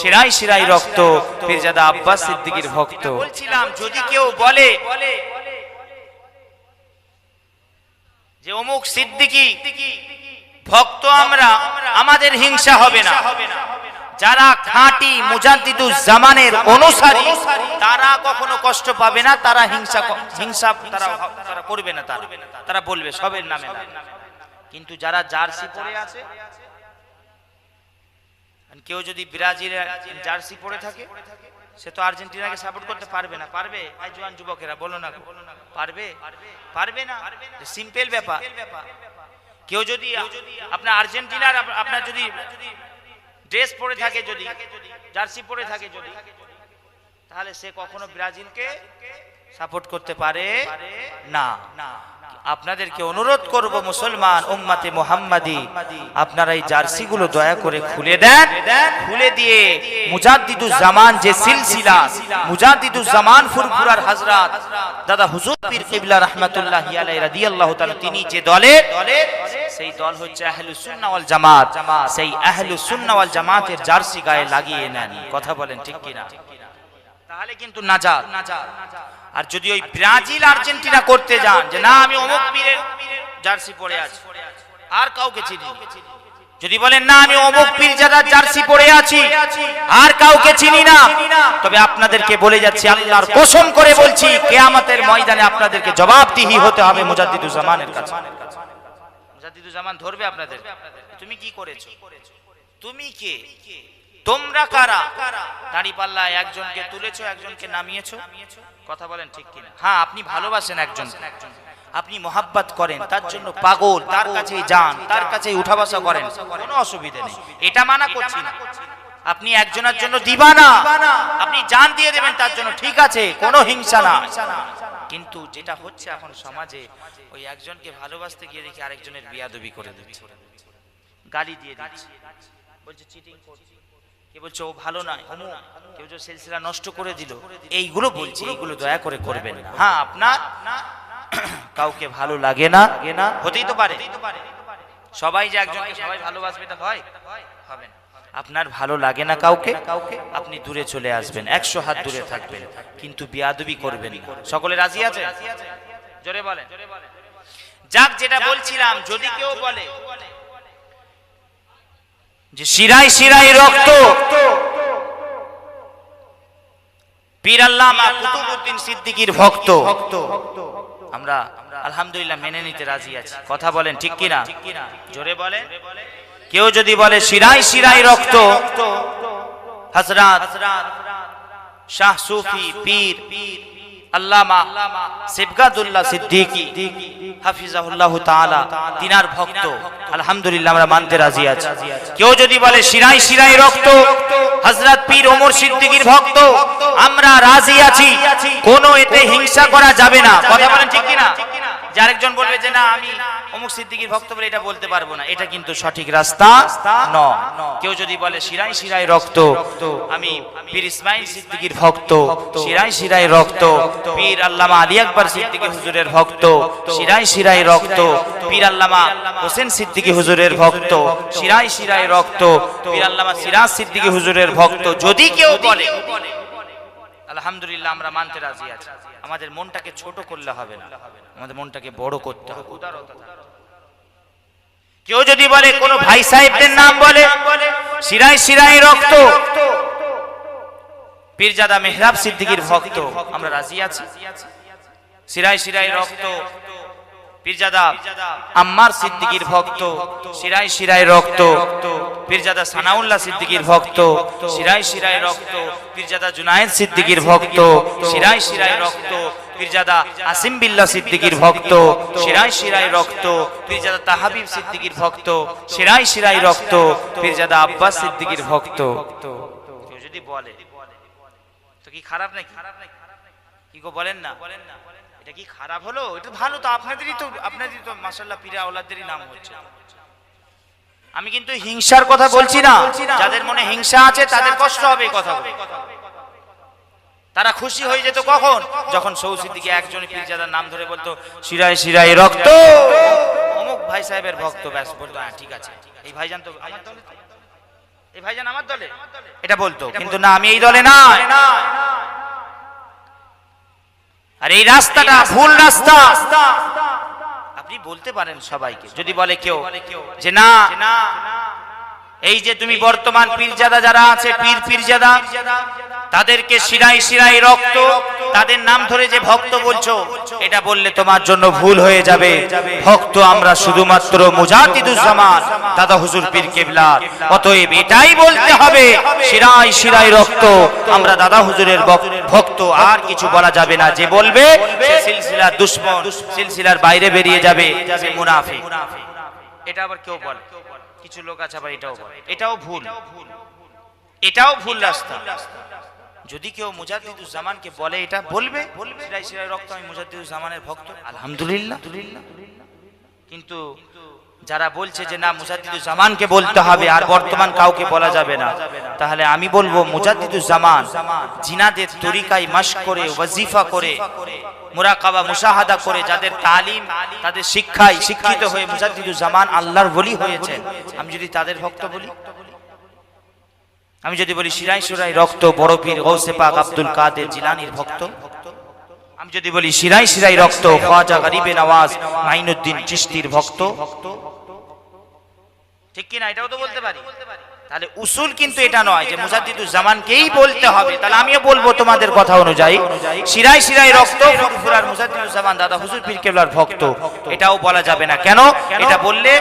শিরাই শিরাই রক্ত পীরজাদা আব্বাস সিদ্দিকীর ভক্ত। বলছিলাম যদি কেউ বলে যে অমুক সিদ্দিকী ভক্ত আমরা আমাদের হিংসা হবে না। যারা খাঁটি মুজাদ্দিদুজ জামানের অনুসারী তারা কখনো কষ্ট পাবে না তারা হিংসা হিংসা তারা তারা করবে না তারা। তারা বলবে সবের নামে না। কিন্তু যারা জার্সি পরে আছে কেউ যদি ব্রাজিলের জার্সি পরে থাকে, সে তো আর্জেন্টিনাকে সাপোর্ট করতে পারবে না। পারবে? জোয়ান যুবকেরা, বলো না পারবে? পারবে না? সিম্পল ব্যাপার। কেউ যদি আপনার আর্জেন্টিনার আপনার যদি ড্রেস পরে থাকে যদি, জার্সি পরে থাকে যদি, তাহলে সে কখনো ব্রাজিলকে সাপোর্ট করতে পারে না না। আপনাদেরকে অনুরোধ করব মুসলমান উম্মাতে মোহাম্মদী, আপনারা এই জার্সিগুলো দয়া করে খুলে দেন। খুলে দিয়ে মুজাদ্দিদুজ জামান যে সিলসিলা, মুজাদ্দিদুজ জামান ফুরফুরার হযরত দাদা হুজুর পীর কিবলা রাহমাতুল্লাহি আলাইহি রাদিয়াল্লাহু তাআলা, তিনি যে দলে, সেই দল হচ্ছে আহলুস সুন্নাহ ওয়াল জামাত। সেই আহলুস সুন্নাহ ওয়াল জামাতের জার্সি গায়ে লাগিয়ে নেন। কথা বলেন ঠিক কিনা? তাহলে কিন্তু নাজাত নাজাত। আর যদি ওই ব্রাজিল, আর্জেন্টিনা করতে যান, যে না, আমি অমুক পীরের জার্সি পরে আছি, আর কাউকে চিনি যদি বলেন, না, আমি অমুক পীর যারা জার্সি পরে আছি, আর কাউকে চিনি না, তবে আপনাদেরকে বলে যাচ্ছি, আল্লাহর কসম করে বলছি, কেয়ামতের ময়দানে আপনাদেরকে জবাবদিহি হতে হবে মুজাদ্দিদুজ জামানের কাছে। মুজাদ্দিদুজ জামান ধরবে আপনাদের। তুমি কি করেছ? তুমি কে? তোমরা কারা? দাড়ি পাল্লা একজনকে তুলেছো, একজনকে নামিয়েছো? কথা বলেন ঠিক কিনা? হ্যাঁ আপনি ভালোবাসেন একজন আপনি মোহাব্বত করেন, তার জন্য পাগল, তার কাছেই যান, তার কাছেই উঠা বসা করেন। কোনো অসুবিধা নেই। এটা মানা করছি না। আপনি একজনের জন্য দিবানা। আপনি জান দিয়ে দেবেন, তার জন্য ঠিক আছে, কোনো হিংসা না। কিন্তু যেটা হচ্ছে এখন সমাজে, ওই একজনকে ভালোবাসতে গিয়ে দেখি আরেকজনের বিয়াদবি করে দিচ্ছে। গালি দিয়ে দিচ্ছে। বলছে, চিটিং করছে। কে বলছে, ও ভালো নয় কেউ যে সিলসিলা নষ্ট করে দিল, এইগুলো বলছি, এইগুলো দয়া করে করবেন না। হ্যাঁ আপনার কাউকে ভালো লাগে না না হতেই তো পারে। সবাই যে একজনকে সবাই ভালোবাসবে, এটা হয়? হবে না। আপনার ভালো লাগে না কাউকে কাউকে আপনি দূরে চলে আসবেন, একশো হাত দূরে থাকবেন, কিন্তু বিয়াদবি করবেন সকলে রাজি আছে? জোরে বলেন। যাক, যেটা বলছিলাম, যদি কেউ বলে যে শিরাই শিরাই রক্ত। পীর আল্লামা কুতুবউদ্দিন সিদ্দিকীর ভক্ত। আমরা আলহামদুলিল্লাহ মেনে নিতে রাজি আছি। কথা বলেন, ঠিক কিনা? জোরে বলেন কেউ যদি বলে শিরাই শিরাই রক্ত শাহ সুফি পীর আমরা রাজি আছি। কেউ যদি বলে শিরাই শিরাই রক্ত, হযরত পীর ওমর সিদ্দিকীর ভক্ত, আমরা রাজি আছি। কোনো এতে হিংসা করা যাবে না। কথা বলেন ঠিক কিনা? যে আরেকজন বলবে যে না আমি অমুক সিদ্দিকীর ভক্ত বলে এটা বলতে পারব না। এটা কিন্তু সঠিক রাস্তা কেউ যদি বলে শিরাই শিরাই রক্ত আমি পীর ইসমাইল সিদ্দিকীর ভক্ত শিরাই শিরাই রক্ত পীর আল্লামা আলী আকবর সিদ্দিকী হুজুরের ভক্ত শিরাই শিরাই রক্ত পীর আল্লামা হোসেন সিদ্দিকী হুজুরের ভক্ত শিরাই শিরাই রক্ত পীর আল্লামা সিরাজ সিদ্দিকী হুজুরের ভক্ত। যদি কেউ বলে আলহামদুলিল্লাহ আমরা মানতে রাজি আছি। আমাদের মনটাকে ছোট করলে হবে না। আমাদের মনটাকে বড় করতে হবে। কেউ যদি বলে, কোন ভাই সাহেবদের নাম বলে শিরাই শিরাই রক্ত। পীরজাদা মেহরাব সিদ্দিকির ভক্ত, আমরা রাজি আছি। সিরাই শিরাই রক্ত। পীরজাদা আম্মার সিদ্দিকীর ভক্ত শিরাই শিরাই রক্ত। পীরজাদা সানাউল্লাহ সিদ্দিকীর ভক্ত শিরাই শিরাই রক্ত। পীরজাদা জুনায়েদ সিদ্দিকীর ভক্ত শিরাই শিরাই রক্ত। পীরজাদা আসিম বিল্লাহ সিদ্দিকীর ভক্ত শিরাই শিরাই রক্ত। পীরজাদা তাহাবিব সিদ্দিকীর ভক্ত শিরাই শিরাই রক্ত। পীরজাদা আব্বাস সিদ্দিকীর ভক্ত। যদি বলে, তো কি খারাপ নাকি? কি গো বলেন না? এটা কি খারাপ হলো? এটা ভালো তো আপনাদেরই তো আপনাদেরই তো মাসাল্লাহ পীরা আওলাদেরই নাম হচ্ছে। আমি কিন্তু হিংসার কথা বলছি না। যাদের মনে হিংসা আছে তাদের কষ্ট হবে কথা তারা খুশি হয়ে যেত কখন? যখন সৌসির দিকে একজন পীরজাদার নাম ধরে বলতো শিরায় শিরায় রক্ত! অমুক ভাই সাহেবের ভক্ত ব্যাস বলতো হ্যাঁ ঠিক আছে। এই ভাইজান তো আমার দলে তো- এই ভাইজান আমার দলে? এটা বলতো কিন্তু না আমি এই দলে না আর এই রাস্তাটা ভুল রাস্তা। আপনি বলতে পারেন সবাইকে যদি বলে কেউ যে না এই যে তুমি বর্তমান পীরজাদা যারা আছে পীর পীরজাদা তাদেরকে শিরাই শিরাই রক্ত, তাদের নাম ধরে যে ভক্ত বলছো, এটা বললে তোমার জন্য ভুল হয়ে যাবে। ভক্ত আমরা শুধুমাত্র মুজাহিদুজ্জামান, দাদা হুজুর পীর কেবলা অতএব এটাই বলতে হবে শিরাই শিরাই রক্ত, আমরা দাদা হুজুরের ভক্ত, আর কিছু বলা যাবে না। যে বলবে সিলসিলার দুশ্মন, সিলসিলার বাইরে বেরিয়ে যাবে, সে মুনাফিক। এটা আবার কেউ বলে? কিছু লোক আছে আবার এটাও বলে। এটাও ভুল। এটাও ভুল রাস্তা। যদি কেউ মুজাদ্দিদুজ্জামানকে বলে এটা বলবে সিরাই রক্ত আমি মুজাদ্দিদুজ্জামানের ভক্ত। আলহামদুলিল্লাহ। কিন্তু যারা বলছে যে না, মুজাদ্দিদুজ্জামানকে বলতে হবে আর বর্তমান কাউকে বলা যাবে না, তাহলে আমি বলব মুজাদ্দিদুজ্জামান জিনাদের তরিকায় মাস করে, ওয়াজিফা করে, মুরাকাবা, মুশাহাদা করে যাদের তালিম, তাদের শিক্ষায় শিক্ষিত হয়ে মুজাদ্দিদুজ্জামান আল্লাহর বলি হয়েছেন। আমি যদি তাদের ভক্ত বলি? আমি যদি বলি শিরাই সুরাই রক্ত বড় পীর গৌসে পাক আব্দুল কাদের জিলানির ভক্ত। আমি যদি বলি শিরাই শিরাই রক্ত, খাজা গরিবে নওয়াজ মাইনুদ্দিন চিশতির ভক্ত। ঠিক কি না এটাও তো বলতে পারি। তাহলে উসুল কিন্তু এটা নয় যে মুজাদ্দিদুজ জামানকেই বলতে হবে। তাহলে আমিও বলব তোমাদের কথা অনুযায়ী। শিরাই শিরাই রক্ত ফুরফুরার মুজাদ্দিদুজ জামান দাদা হুজুর পীর কেবলার ভক্ত। এটাও বলা যাবে না। কেন? এটা বললে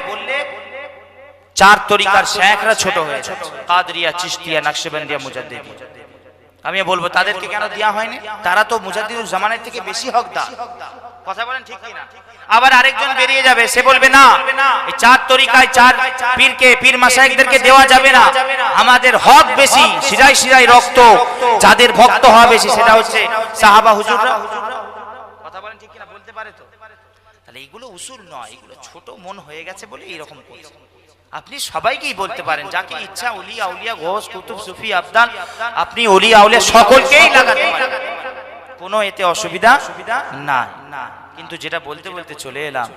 চার তরিকার শেখরা ছোট হয়ে কাদরিয়া, চিশতিয়া, নকশবন্দিয়া, মুজাদ্দিদি। আমি বলব, তাদেরকে কেন দেওয়া হয়নি? তারা তো মুজাদ্দিদুল জামানের থেকে বেশি হকদার। কথা বলেন ঠিক কি না আবার আরেকজন বেরিয়ে যাবে, সে বলবে, না, এই চার তরিকায় চার পীরকে, পীর মাসাইকদেরকে দেওয়া যাবে না। আমাদের হক বেশি, সিরাই সিরাই রক্ত। যাদের ভক্ত হওয়া বেশি, সেটা হচ্ছে সাহাবা হুজুররা। কথা বলেন ঠিক কিনা? বলতে পারে তো? তাহলে এগুলো উসুল নয়, এগুলো ছোট মন হয়ে গেছে বলে এইরকম করছে। আপনি সবাইকেই বলতে পারেন যাকে ইচ্ছা অলি আউলিয়া গোস কুতুব সুফি আবদাল আপনি অলি আউলিয়া সকলকেই লাগাতে পারেন। কোনো এতে অসুবিধা সুবিধা না না কিন্তু যেটা বলতে বলতে চলে এলাম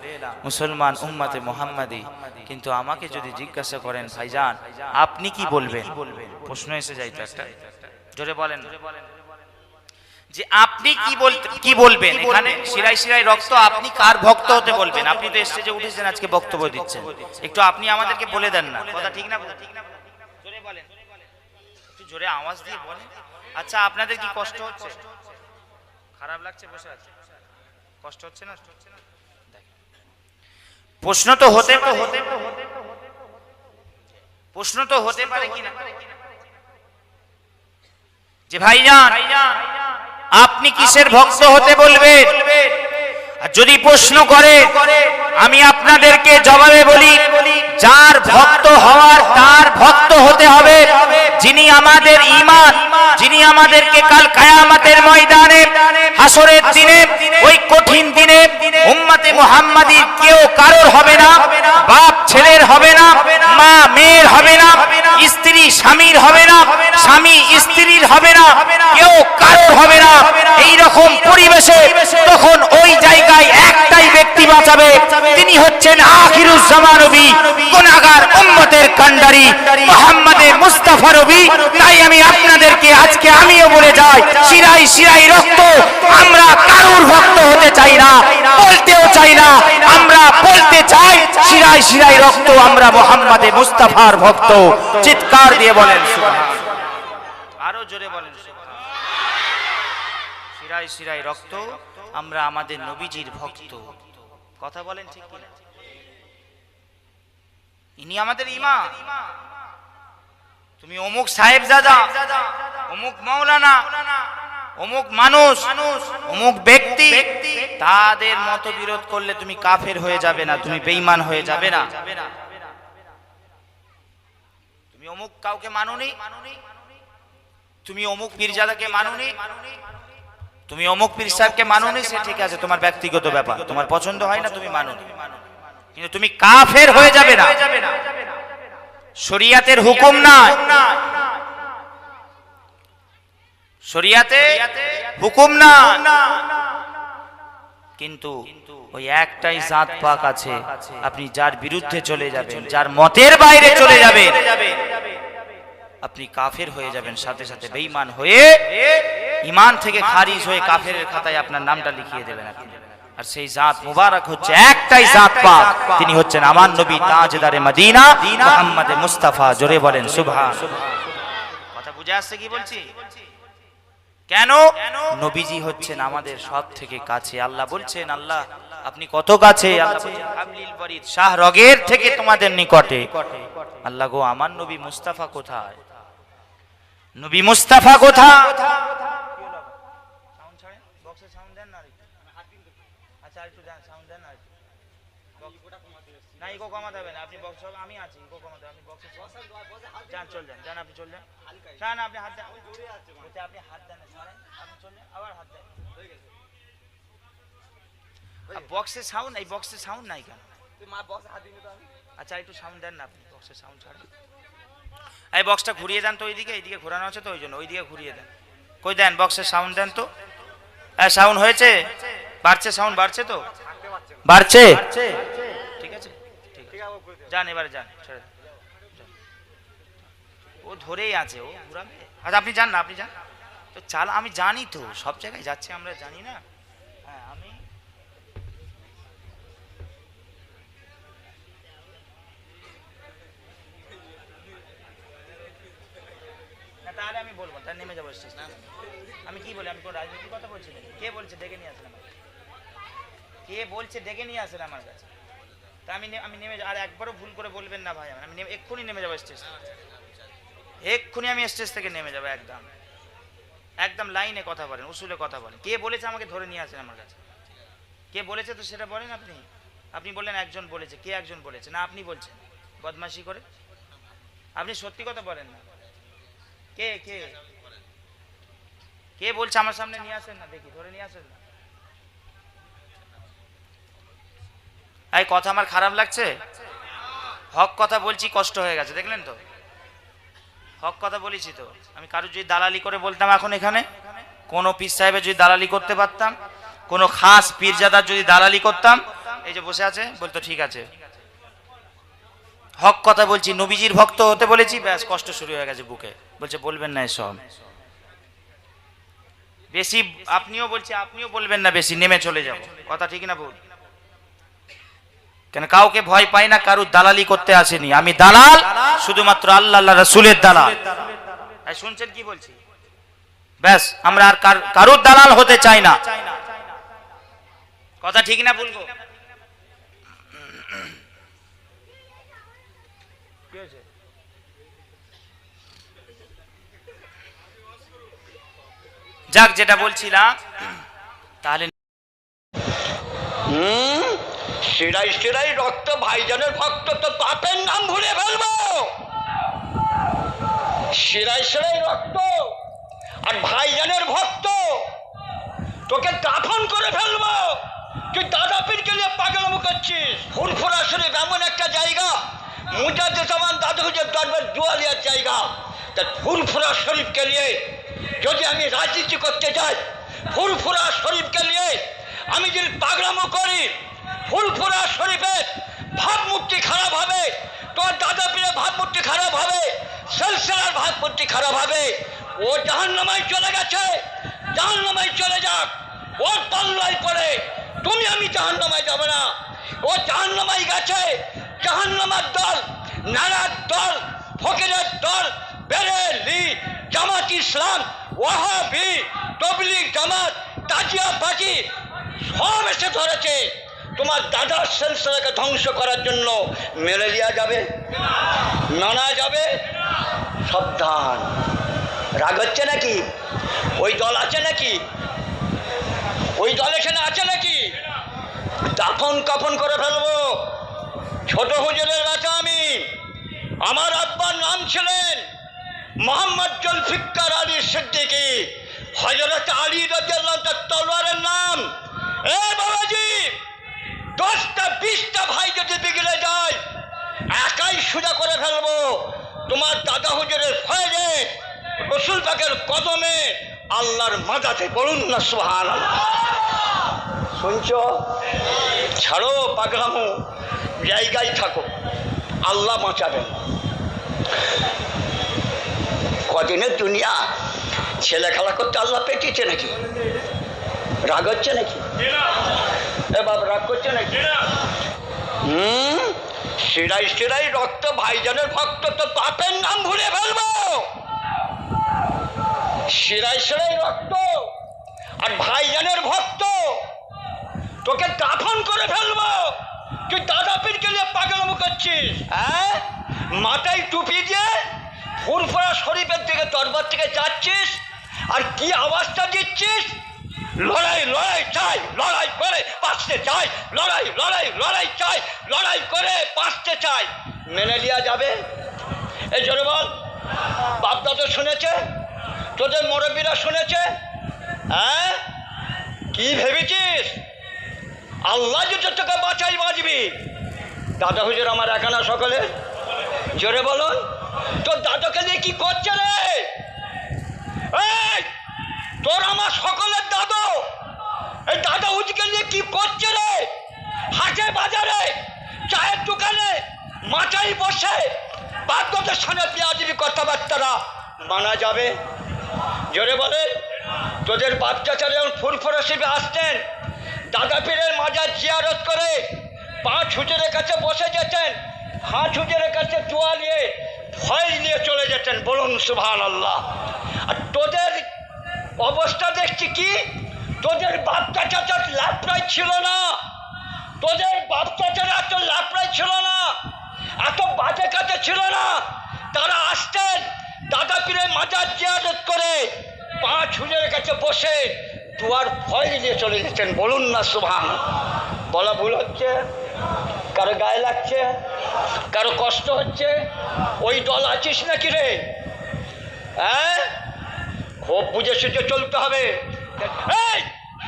মুসলমান উম্মাতে মোহাম্মদী কিন্তু আমাকে যদি জিজ্ঞাসা করেন ভাইজান আপনি কি বলবেন? বলবেন? প্রশ্ন এসে যাই তো একটা জোরে বলেন। যে আপনি কি বলতে কি বলবেন এখানে? শিরাই শিরাই রক্ত আপনি কার ভক্ত হতে বলবেন? আপনি তো স্টেজে উঠেছেন আজকে বক্তব্য দিচ্ছেন। একটু আপনি আমাদেরকে বলে দেন না। কথা ঠিক না ঠিক না জোরে বলেন। একটু জোরে আওয়াজ দিয়ে বলেন। আচ্ছা আপনাদের কি কষ্ট হচ্ছে? খারাপ লাগছে বসে আছে কষ্ট হচ্ছে না। প্রশ্ন তো হতে তো হতে প্রশ্ন তো হতে পারে কিনা? যে ভাইজান। আপনি কিসের ভক্ত হতে বলবেন? আর যদি প্রশ্ন করে আমি আপনাদেরকে জবাবে বলি, যার ভক্ত হওয়ার তার ভক্ত হতে হবে। যিনি আমাদের ইমান যিনি আমাদেরকে কাল কায়ামাতের ময়দানে, হাসরের দিনে, ওই কঠিন দিনে, উম্মতে মুহাম্মাদি কেউ কারোর হবে না, বাপ ছেলের হবে না, মা মেয়ের হবে না, স্ত্রী স্বামীর হবে না, স্বামী স্ত্রীর হবে না, কেউ কারোর হবে না। এই রকম পরিবেশে তখন ওই জায়গায় একটাই ব্যক্তি বাঁচাবে, তিনি হচ্ছেন আজকে আমিও বলে যাই শিরাই রক্ত, আমরা কারুর ভক্ত হতে চাই না, বলতেও চাই না, আমরা বলতে চাই শিরাই শিরাই রক্ত, আমরা মোহাম্মদে মুস্তাফার ভক্ত। চিৎকার দিয়ে বলেন আরও জোরে বলেন শিরাই শিরাই রক্ত, আমরা আমাদের নবীজির ভক্ত। কথা বলেন ঠিক কিনা? ইনি আমাদের ইমা তুমি অমুক সাহেব দাদা অমুক মাওলানা, অমুক মানুষ, অমুক ব্যক্তি, তাদের মত বিরোধ করলে তুমি কাফের হয়ে যাবে না, তুমি বেঈমান হয়ে যাবে না। তুমি অমুক কাউকে মানুনি? তুমি অমুক পীরজাদাকে মানুনি? তুমি অমুক পীর সাহেবকে মানুনি? সে ঠিক আছে, তোমার ব্যক্তিগত ব্যাপার। তোমার পছন্দ হয় না, তুমি মানুনি। কিন্তু তুমি কাফের হয়ে যাবে না। শরিয়াতের হুকুম না শরিয়াতে হুকুম না কিন্তু ওই একটাই জাত পাক আছে, আপনি যার বিরুদ্ধে চলে যাবেন, যার মতের বাইরে চলে যাবেন, আপনি কাফের হয়ে যাবেন, সাথে সাথে বেঈমান হয়ে ইমান থেকে খারিজ হয়ে কাফেরের খাতায় আপনার নামটা লিখিয়ে দেবেন আপনি। আর সেই জাত মুবারক হচ্ছে একটাই জাত পাক। তিনি হচ্ছেন আমার নবী তাজদারে মদিনা মুহাম্মদ মুস্তাফা জোরে বলেন সুবহান। কথা বুঝে আসছে কি বলছি? কেন? নবীজি হচ্ছেন আমাদের সব থেকে কাছে। আল্লাহ বলছেন আল্লাহ আপনি কত কাছে? শাহ রগের থেকে তোমাদের নিকটে। আল্লাহ গো আমার নবী মুস্তাফা কোথায়? নবী মুস্তাফা কোথায়? না ইকো কমাতে হবে না আপনি বক্স আমি আছি ইকো কমাতে হবে, আপনি বক্সে যান চল যান যান আপনি চল যান না না আপনি হাত দেন। বলছে আপনি হাত দেন সরেন আপনি চল যান আবার হাত দেন। বক্সে সাউন্ড এই বক্সে সাউন্ড নাই কেন? আচ্ছা একটু সাউন্ড দেন না আপনি বক্সে সাউন্ড ছাড়েন। এই বক্সটা ঘুরিয়ে দেন তো ওইদিকে এইদিকে ঘোরানো আছে তো ওই জন্য ওইদিকে ঘুরিয়ে দেন। কই দেন বক্সের সাউন্ড দেন তো। হ্যাঁ সাউন্ড হয়েছে? বাড়ছে সাউন্ড বাড়ছে তো? বাড়ছে। যান, এবারে যান ও ধরেই আছে, ও ঘুরাবে? আচ্ছা আপনি যান না, আপনি যান। তো চাল, আমি জানি তো, সব জায়গায় যাচ্ছে আমরা, জানি না। হ্যাঁ আমি না, তাহলে আমি বলব, তাহলে নেমে যাব স্টেশন। আমি কি বলি, আমি কোন রাজনীতির কথা বলছি? কে বলছে, ডেকে নিয়ে আসেন আমার কে বলছে, ডেকে নিয়ে আসেন আমার কাছে? তা আমি আমি নেমে আর একবারও ভুল করে বলবেন না ভাই। আমি এক্ষুনি নেমে যাব স্টেশন এক্ষুনি আমি স্টেজ থেকে নেমে যাব, একদম। একদম লাইনে কথা বলেন, উসুলে কথা বলেন। কে বলেছে আমাকে ধরে নিয়ে আসেন আমার কাছে? কে বলেছে তো সেটা বলেন আপনি? আপনি বললেন একজন বলেছে। কে একজন বলেছে? না, আপনি বলছেন। বদমাশি করে? আপনি সত্যি কথা বলেন না। কে কে? কে বলছে আমার সামনে নিয়ে আসেন না? দেখি, ধরে নিয়ে আসেন না? এই কথা আমার খারাপ লাগছে? হক কথা বলছি, কষ্ট হয়ে গেছে, দেখলেন তো? হক কথা বলেছি তো। আমি কারও যদি দালালি করে বলতাম এখন এখানে, কোনো পীর সাহেবের যদি দালালি করতে পারতাম, কোনো খাস পীরজাদার যদি দালালি করতাম, এই যে বসে আছে বলতো ঠিক আছে। হক কথা বলছি, নবীজির ভক্ত হতে বলেছি, ব্যাস, কষ্ট শুরু হয়ে গেছে বুকে। বলছে, বলবেন না এসব। বেশি, আপনিও বলছে, আপনিও বলবেন না, বেশি, নেমে চলে যাব। কথা ঠিক না ভুল? কেন কাউকে ভয় পাই না, কারুর দালালি করতে আসেনি। আমি দালাল, শুধুমাত্র আল্লাহ রসুলের দালাল। শুনছেন কি বলছি? ব্যাস, আমরা আর কার- কারুর দালাল হতে চাই না। কথা ঠিক না বলব যাক, যেটা বলছিলাম, তাহলে হুম? সেরাই সেরাই রক্ত ভাইজানের ভক্ত, তো পাপের নাম ভুলে ফেলব। সেরাই সেরাই রক্ত আর ভাইজানের ভক্ত, তোকে দাফন করে ফেলব। তুই দাদা পীরকে নিয়ে পাগলামো করছিস। ফুরফুরা শরীফ এমন একটা জায়গা মুজাদ্দে সামান দাদু হুজুর দরবার দুয়ালিয়ার জায়গা। তা ফুরফুরা শরীফকে নিয়ে যদি আমি রাজনীতি করতে যাই ফুরফুরা শরীফকে নিয়ে আমি যদি পাগলামো করি ফুলফুরা শরীফের ভাবমূর্তি খারাপ হবে তোর দাদা পীরের ভাবমূর্তি খারাপ হবে সেলসেলার ভাবমূর্তি খারাপ হবে। ও জাহান্নামায় চলে গেছে জাহান্নামায় চলে যাক। ওর পাল্লায় পড়ে তুমি আমি জাহান্নামায় যাবে না। ও জাহান্নামায় গেছে, জাহান্নামার দল, নারার দল, ফকিরের দল, বেরেলি, জামাত ইসলাম, ওয়াহাবি, তবলিগ জামাত তাজিয়া বাজি সব এসে ধরেছে। তোমার দাদার সেলসেলাকে ধ্বংস করার জন্য দেওয়া যাবে, নানা যাবে, সাবধান। রাগ হচ্ছে নাকি? ওই দল আছে নাকি? ওই দল এখানে আছে নাকি? দাফন কাফন করে ফেলব। ছোট হুজুরের বাচ্চা আমি। আমার আব্বার নাম ছিলেন মোহাম্মদ জুলফিকার আলী সিদ্দিকী। হজরত আলী রাজিয়াল্লাহ তার তলোয়ারের নাম। এ বাবাজি! দশটা, বিশটা ভাই যদি বিগড়ে যায়, একাই সুজা করে ফেলব। তোমার দাদা হুজুরের ফয়েজে, রসুল পাকের কদমে আল্লাহর মাজাতে বলুন না সোহান শুনছ? ছাড়ো পাগলামো, জায়গায় থাকো। আল্লাহ বাঁচাবেন। কদিনের দুনিয়া ছেলে খেলা করতে আল্লাহ পেটিছে নাকি? রাগ হচ্ছে নাকি? এ বাবা রাগ করছে নাকি? হুম? শিরাই শিরাই রক্ত ভাইজানের ভক্ত তো পাপের নাম ভুলে ফেলব। শিরাই শিরাই রক্ত। আর ভাইজানের ভক্ত তোকে দাফন করে ফেলব। তুই দাদা পীরকে নিয়ে পাগলামো করছিস হ্যাঁ? মাথায় টুপি দিয়ে ফুরফুরা শরীফের দিকে দরবার থেকে যাচ্ছিস আর কি আওয়াজটা দিচ্ছিস? লড়াই চাই, লড়াই করে বাঁচতে চাই, লড়াই লড়াই লড়াই চাই, লড়াই করে বাঁচতে চাই। মেনে নেওয়া যাবে? এই জোরে বল। বাপদাদা শুনেছে? তোদের মুরব্বীরা শুনেছে? হ্যাঁ? কি ভেবেছিস? আল্লাহ যদি তোকে বাঁচাই বাঁচবি। দাদা হুজুর আমার একানা সকলে? জোরে বলুন। তোর দাদাকে নিয়ে কি করছে রে? তোর আমার সকলের দাদু। এই দাদা হুজুরকে নিয়ে কি করছে রে? হাটে বাজারে, চায়ের দোকানে মাচাই বসে। বাধ্যতার সামনে পেঁয়াজির কথাবার্তারা। মানা যাবে? জোরে বলে। তোদের বাচ্চা চালে যখন ফুরফুরা শিবে আসতেন। দাদা পীরের মাজার জিয়ারত করে পাঁচ হুজুরের কাছে বসে যেতেন। পাঁচ হুজুরের কাছে দোয়া নিয়ে ফয়েজ নিয়ে চলে যেতেন। বলুন সুভান আল্লাহ আর তোদের অবস্থা দেখছি কি? তোদের বাচ্চা চাচার লাভটাই ছিল না। তোদের বাপ চাচার এত লাভটাই ছিল না, এত বাজে কাজে ছিল না। তারা আসতেন দাদা পীরের মাজার জিয়ারত করে পাঁচ হুজুরের কাছে বসে, দুয়ার ভয় নিয়ে চলে যেতেন বলুন না সুভান বলা ভুল হচ্ছে, কারও গায়ে লাগছে, কারও কষ্ট হচ্ছে, ওই দল আছিস নাকি রে? হ্যাঁ? খুব বুঝে সুঝে চলতে হবে। এই,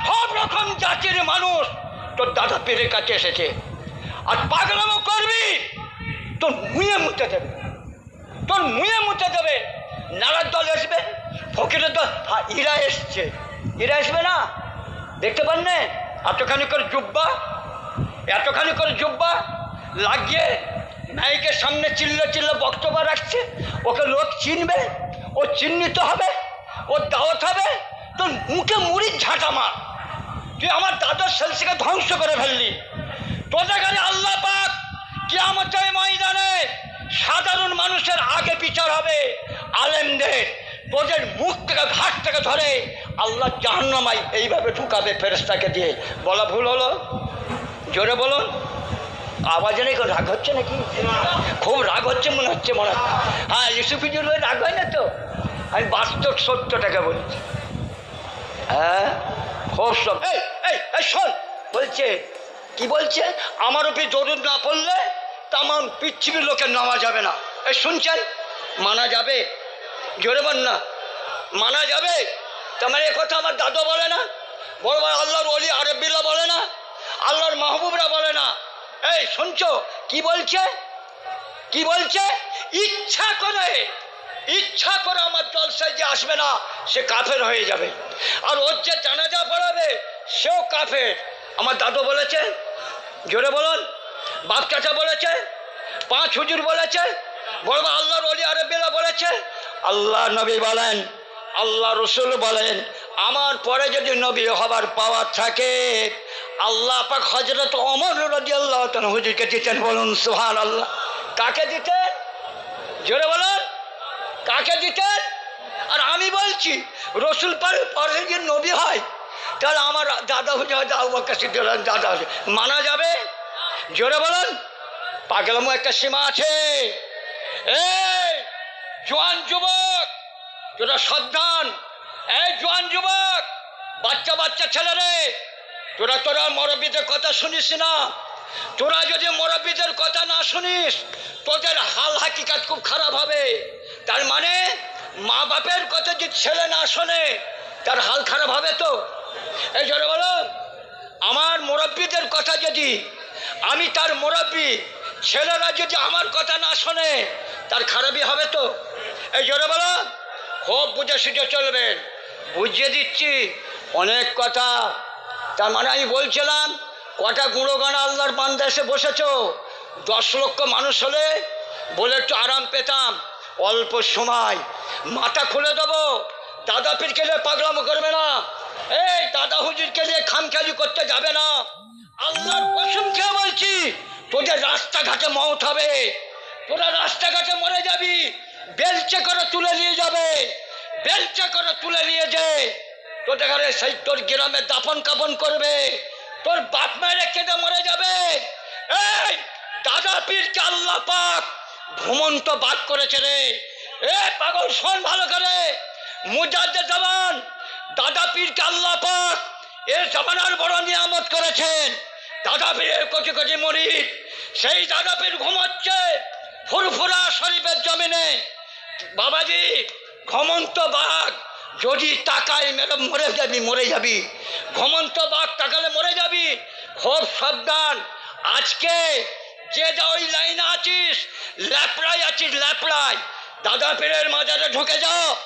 সব রকম জাতির মানুষ তোর দাদা পীরের কাছে এসেছে। আর পাগলামো করবি, তোর মুয়ে মুতে দেবে। তোর মুয়ে মুতে দেবে। নাড়ার দল আসবে ফকিরের দল হ্যাঁ ইরা এসছে। ইরা আসবে না? দেখতে পান না? এতখানি করে জুব্বা, এতখানি করে জুব্বা লাগিয়ে নায়িকের সামনে চিল্লে চিল্লে বক্তব্য রাখছে। ওকে লোক চিনবে, ও চিহ্নিত হবে ওর দাওয়াত হবে তোর মুখে মুড়ির ঝাঁটা মার। তুই আমার দাদার সেলসিকে ধ্বংস করে ফেললি। তোদের আল্লাহ পাক কি আমার ময়দানে সাধারণ মানুষের আগে বিচার হবে, আলেমদের তোদের মুখ থেকে, ঘাট থেকে ধরে আল্লাহ জাহান্নামাই এইভাবে ঢুকাবে ফেরেস্তাকে দিয়ে। বলা ভুল হলো? জোরে বলুন। আওয়াজ নেই কোনো রাগ হচ্ছে নাকি? খুব রাগ হচ্ছে মনে হচ্ছে মনে হচ্ছে। হ্যাঁ ইউসুফিজুর হয়ে রাগ হয় না তো? আমি বাস্তব সত্যটাকে বলছি। হ্যাঁ? খুব এই শোন। বলছে, কি বলছে? আমার উপরে দরুদ না পড়লে তামাম পৃথিবীর লোকের নামা যাবে না। এই, শুনছেন? মানা যাবে? জোরে বল না। মানা যাবে? তোমার এ কথা আমার দাদু বলে না, বড় বড় আল্লাহর অলি আরবিল্লা বলে না, আল্লাহর মাহবুবরা বলে না। এই, শুনছো? কি বলছে? কি বলছে? ইচ্ছা করে ইচ্ছা করে আমার জলসায় যে আসবে না, সে কাফের হয়ে যাবে। আর ওর যে জানাজা পড়াবে, সেও কাফের। আমার দাদু বলেছে, জোরে বলুন, বাপ চাচা বলেছে পাঁচ হুজুর বলেছে, বড় আল্লাহর অলি আরবেলা বলেছে, আল্লাহ নবী বলেন, আল্লাহ রসুল বলেন, আমার পরে যদি নবী হবার পাওয়ার থাকে, আল্লাহ পাক হজরত অমর রদি আল্লাহ হুজুরকে দিতেন, বলুন সুহান আল্লাহ কাকে দিতেন? জোরে বলুন, কাকে দিতেন? আমি রসুল পরে পরে যে নবী হয়। তাহলে আমার দাদা হুজুর হয়তো আবু সিদ্দিক দাদা হুজুর মানা যাবে? জোরে বলুন। পাগলামো একটা সীমা আছে। জোয়ান যুবক, তোরা সাবধান। এই, জোয়ান যুবক, বাচ্চা বাচ্চা ছেলেরে তোরা তোরা মরব্বীদের কথা শুনিস না। তোরা যদি মরব্বীদের কথা না শুনিস, তোদের হাল হাকিকাত খুব খারাপ হবে। তার মানে মা বাপের কথা যদি ছেলে না শোনে, তার হাল খারাপ হবে তো? এই জোরে বলো, আমার মুরব্বীদের কথা যদি, আমি তার মুরব্বী, ছেলেরা যদি আমার কথা না শোনে, তার খারাপই হবে তো? এই জোরে বলো, খুব বুঝে সুঝে চলবেন। বুঝিয়ে দিচ্ছি, অনেক কথা। তার মানে আমি বলছিলাম, কটা গুঁড়ো গানা আল্লাহর বান্দা এসে বসেছ? দশ লক্ষ মানুষ হলে বলে একটু আরাম পেতাম। অল্প সময়। মাথা খুলে দেবো। দাদা পীরকে নিয়ে পাগলামো করবে না। এই দাদা হুজুরকে নিয়ে খামখেয়ালি করতে যাবে না। আল্লাহর কসম খেয়ে বলছি, তোদের রাস্তাঘাটে মত হবে। তোরা রাস্তাঘাটে মরে যাবি। বেলচে করে তুলে নিয়ে যাবে। বেলচে করে তুলে নিয়ে যে তোদের ঘরে সেই তোর গ্রামে দাফন কাপন করবে। তোর বাপ মায়ের কেঁদে মরে যাবে। এই দাদা পীরকে আল্লাহ পাক ভ্রমন্ত বাদ করেছে রে। এ পাগল, শোন ভালো করে। মুজাদ্দে জামান দাদা পীরকে আল্লাহ পাক এর জামানার বড় নিয়ামত করেছেন। দাদা পীরের কোটি কোটি মরিদ সেই দাদা পীর ঘুমাচ্ছে ফুরফুরা শরীফের জমিনে। বাবাজি, ঘমন্ত বাঘ, যদি তাকায় মেরে, মরে যাবি মরে যাবি। ঘমন্ত বাঘ তাকালে মরে যাবি। খুব সাবধান। আজকে যে ওই লাইনে আছিস ল্যাপড়াই আছিস ল্যাপড়াই দাদা পীরের মাজারে ঢুকে যাও।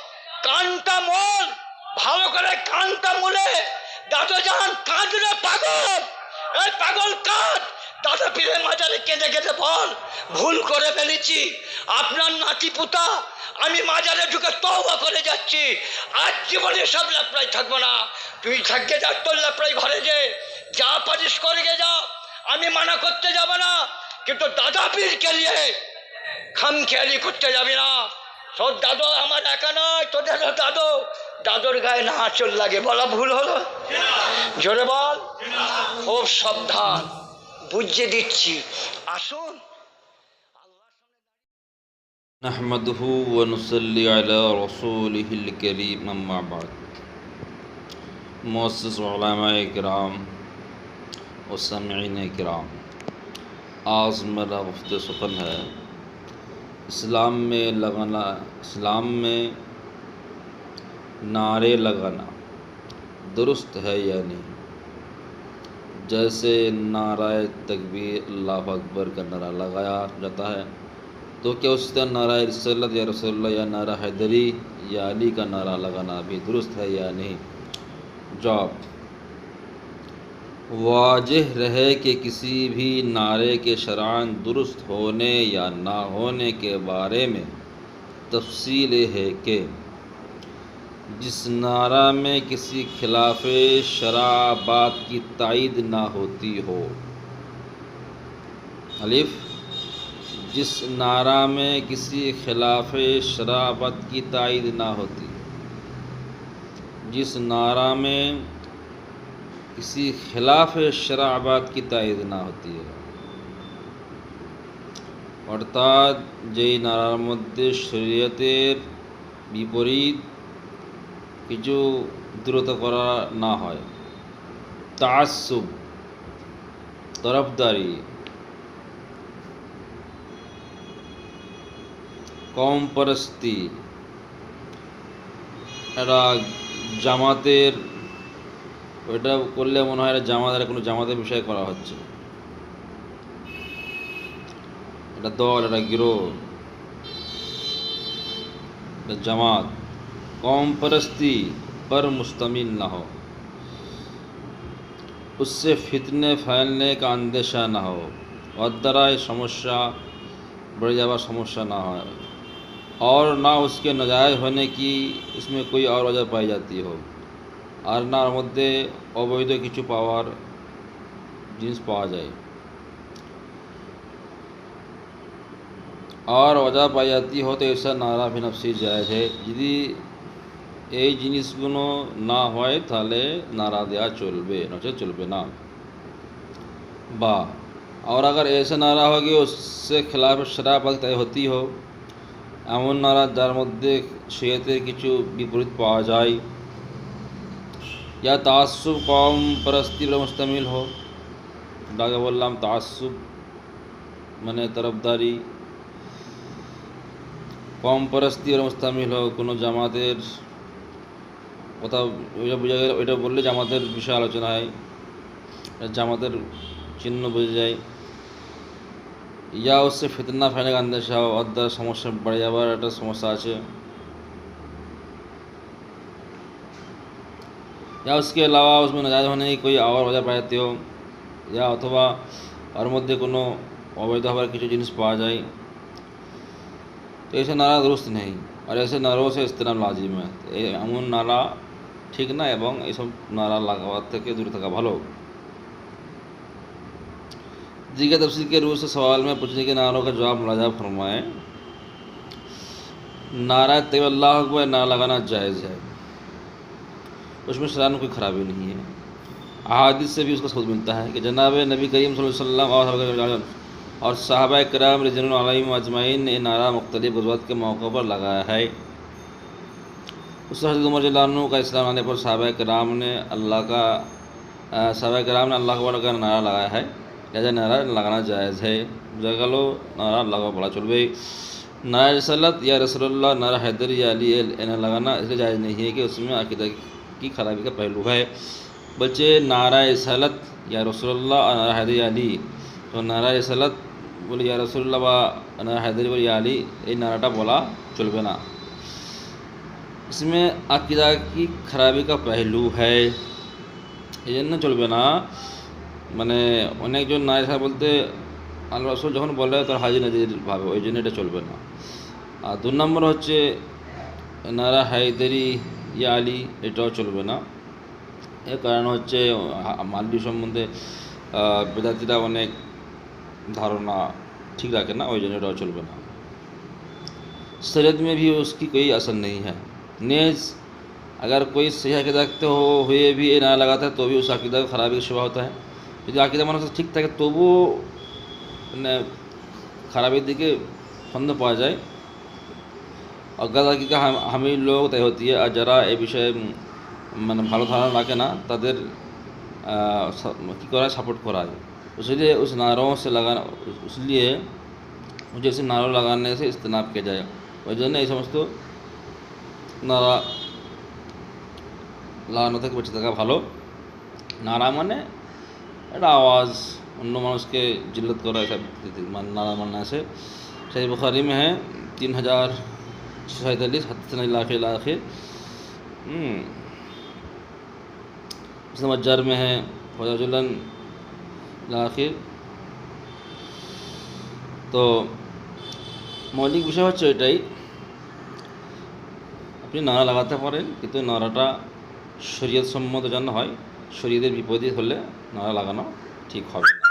কানটা মন ভালো করে কানটা মুলে। দাদা যান কাঁদলে পাগল। এই পাগল, কাঁদ। দাদা পীরের মাজারে কেঁদে কেঁদে বল, ভুল করে ফেলেছি। আপনার নাতি পুতা, আমি মাজারে ঢুকে তওবা করে যাচ্ছি। আজ জীবনে সব ল্যাপড়াই থাকব না। তুই থাকতে যাস তোর ল্যাপড়াই ঘরে যে। যা পারিস করে গে যা। আমি মানা করতে যাব না। কিন্তু দাদা পীরকে নিয়ে খাম খেয়ালি করতে যাবি না তোর দাদু আমার একা নয় তোদের দাদু দাদুর গায়ে না আঁচল লাগে বলা ভুল হলো জোরে বল খুব সাবধান বুঝিয়ে দিচ্ছি আসুন نحمده ونصلي على رسوله الكريم أما بعد مؤسس علماء کرام و سامعین کرام آج میرا گفت سخن ہے۔ اسلام میں لگانا، اسلام میں نعرے لگانا درست ہے یا نہیں؟ جیسے نعرہ تکبیر اللہ اکبر کا نعرہ لگایا جاتا ہے، تو کیا اس کا نعرہ رسالت یا رسول اللہ یا نعرہ حیدری یا علی کا نعرہ لگانا بھی درست ہے یا نہیں؟ جواب واضح رہے کہ کسی بھی نعرے کے شرعن درست ہونے یا نہ ہونے کے بارے میں تفصیل ہے کہ جس نعرہ میں کسی خلاف شرع بات کی تائید نہ ہوتی ہو۔ الف، جس نعرہ میں کسی خلاف شرابت کی تائید نہ ہوتی۔ جس نعرہ میں किसी खिलाफ शराबाद की तयद ना होती है। অর্থাৎ যেই নারার মধ্যে শরীয়তের বিপরীত কিছু দ্রুত করা না হয় তাসুব তরফদারি কম পরস্তি এরা জামাতের ওইটা করলে মনে হয় এটা জামাতের কোনো জামাতের বিষয়ে করা হচ্ছে এটা দল এটা গিরোহ এটা জামাত কম পরস্তি पर मुश्तमिल ना हो उससे फितने फैलने का अंदेशा ना हो और द्वाराय समस्या बढ़ जावा समस्या ना हो और ना उसके नाजायज़ होने की इसमें कोई और वजह पाई जाती हो আর নার মধ্যে অবৈধ কিছু পাওয়ার জিনিস পাওয়া যায়। আর অজা পাইয়াতি হতে এসা নারা ফিনাপসি যায় হয় যদি এই জিনিসগুলো না হয়, তাহলে নারা দেওয়া চলবে, নচে চলবে না। বা, আর আগার এসা নারা হোক সে খেলাফ সেরা তাই হতেই হোক এমন নারা যার মধ্যে সেতে কিছু বিপরীত পাওয়া যায়। या तासुब कौम परस्ती पर मुश्तमिल हो ডাকে বললাম তাসুব মানে তরফদারি কম পরস্তি আর মুস্তামিল হোক কোনো জামাতের কথা ওইটা বোঝা গেলে ওইটা বললে জামাতের বিষয়ে আলোচনা হয় জামাতের চিহ্ন বোঝা যায় ইয়া उससे फितना फैलने का अंदेशा हो और দ্বারা সমস্যা বেড়ে যাওয়ার একটা সমস্যা আছে یا اس کے علاوہ اس میں نجائز ہونے کی کوئی اور وجہ پاتے ہو، یا اتوا اور مدے کنو اویدہ خبر کی جنس پا جائے تو ایسے نعرہ درست نہیں، اور ایسے نعروں سے استعمال لازم ہے۔ امون نعرہ ٹھیک نہ না یہ سب نعرہ লাগাবার থেকে دور تک بھلو دیگر تفصیل کے روح سے سوال میں پوچھنے کے نعروں کا جواب ملاجہ فرمائیں۔ نعرہ طیب اللہ کو نعرہ لگانا جائز ہے۔ اس میں شران کوئی خرابی نہیں ہے۔ احادیث سے بھی اس کا ثبوت ملتا ہے کہ جناب نبی کریم صلی اللہ علیہ وسلم اور صحابہ کرام رضن العلم اجمعین نے نعرہ مختلف غزوات کے موقع پر لگایا ہے۔ اس حضرت عمر عنہ کا اسلام آنے پر صحابہ کرام نے اللہ کا صحابہ کرام نے اللہ اکبر کا نعرہ لگایا ہے۔ لہٰذا نعرہ لگانا جائز ہے۔ جگہ لو، نعرہ لگا بڑا چل گئی نعرہ رسلت یا رسول اللہ نعرہ حیدر یا علی لگانا اس لیے جائز نہیں ہے کہ اس میں عقیدہ کی خرابی کا پہلو ہے۔ بچے نعرہ سلط، یا رسول اللہ حید علی۔ تو نعرہ سلط بولے یا رسول اللہ حیدر بول یا علی، یہ نعراٹا بولا چلبنا اس میں عقیدہ کی خرابی کا پہلو ہے۔ یہ نہ چلبنا মানে অনেক জন না এসা বলতে আল্লাহ রসুল যখন বলে তখন হাজি নাজির ভাবে ওই জন্য এটা চলবে না আর দু নম্বর হচ্ছে নারা হায়দেরি ইয়া আলী এটাও চলবে না এর কারণ হচ্ছে মাল্লি সম্বন্ধে বেদাতিরা অনেক धारणा ठीक रखे ना वही जनरेटर चलबे ना शरीयत में भी उसकी कोई असर नहीं है नेज अगर कोई सही अकीदा हो हुए भी ये ना लगाता है तो भी उस अकीदा को खराबी का शुभ होता है यदि अकीदा মানুষ ঠিক থাকে তবুও মানে খারাপের দিকে সন্দেহ পাওয়া যায় اور کیا کہ ہمیں لوگ طے ہوتی ہے، اور ذرا یہ بھی مطلب بھالو تھاروں رکھے نا تدر کی کرا ہے سپورٹ کرا ہے۔ اس لیے اس نعروں سے لگانا اس لیے مجھے اسے نعروں لگانے سے اجتناب کیا جائے۔ وجہ نے سمجھ تو نعرہ لگانا تک بچے تک بھالو۔ نارا من ہے ایڈ آواز ان لوگوں کے جلت کر رہا نارا من سے۔ شریف بخاری میں ہیں تین ہزار सैंतालीस हसन लाखे लाखे मज्जर में है फजाजुलन আখির তো মৌলিক বিষয় হচ্ছে এটাই আপনি নাড়া লাগাতে পারেন কিন্তু নাড়াটা শরীয়ত সম্মত যেন হয় শরীরের বিপদে হলে নাড়া লাগানো ঠিক হবে না